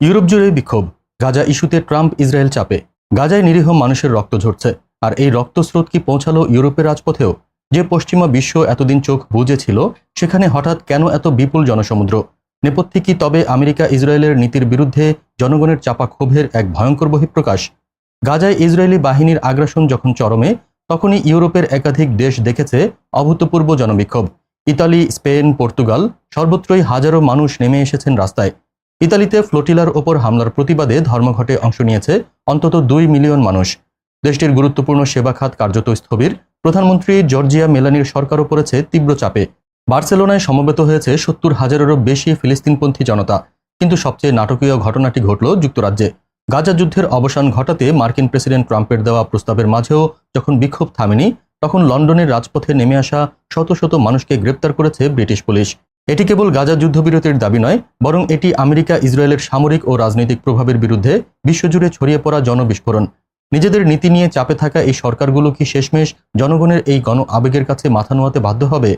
Europe জুড়ে বিক্ষোভ। গাজা ইস্যুতে ট্রাম্প ইসরায়েল চাপে। গাজায় নিরীহ মানুষের রক্ত ঝরছে। আর এই রক্তস্রোত কি পৌঁছালো ইউরোপের রাজপথেও? যে পশ্চিমা বিশ্ব এতদিন চোখ বুজেছিল, সেখানে হঠাৎ কেন এত বিপুল জনসমুদ্র? নেপথ্যে কি তবে আমেরিকা ইসরায়েলের নীতির বিরুদ্ধে জনগণের চাপা ক্ষোভের এক ভয়ঙ্কর বহিঃপ্রকাশ? গাজায় ইসরায়েলি বাহিনীর আগ্রাসন যখন চরমে, তখনই ইউরোপের একাধিক দেশ দেখেছে অভূতপূর্ব জনবিক্ষোভ। ইতালি, স্পেন, পর্তুগাল সর্বত্রই হাজারো মানুষ নেমে এসেছেন রাস্তায়। ইতালিতে ফ্লোটিলার ওপর হামলার প্রতিবাদে ধর্মঘটে অংশ নিয়েছে অন্তত দুই মিলিয়ন মানুষ। দেশটির গুরুত্বপূর্ণ সেবা খাত কার্যত স্থবির। প্রধানমন্ত্রী জর্জিয়া মেলানির সরকারও পড়েছে তীব্র চাপে। বার্সেলোনায় সমবেত হয়েছে সত্তর হাজারেরও বেশি ফিলিস্তিনপন্থী জনতা। কিন্তু সবচেয়ে নাটকীয় ঘটনাটি ঘটল যুক্তরাজ্যে। গাজা যুদ্ধের অবসান ঘটাতে মার্কিন প্রেসিডেন্ট ট্রাম্পের দেওয়া প্রস্তাবের মাঝেও যখন বিক্ষোভ থামেনি, তখন লন্ডনের রাজপথে নেমে আসা শত শত মানুষকে গ্রেপ্তার করেছে ব্রিটিশ পুলিশ। এটি কেবল গাজা যুদ্ধবিরতির দাবি নয়, বরং এটি আমেরিকা, ইসরায়েলের সামরিক ও রাজনৈতিক প্রভাবের বিরুদ্ধে বিশ্বজুড়ে ছড়িয়ে পড়া জনবিস্ফোরণ। নিজেদের নীতি নিয়ে চাপে থাকা এই সরকারগুলো কি শেষমেশ জনগণের এই গণ আবেগের কাছে মাথা নোয়াতে বাধ্য হবে?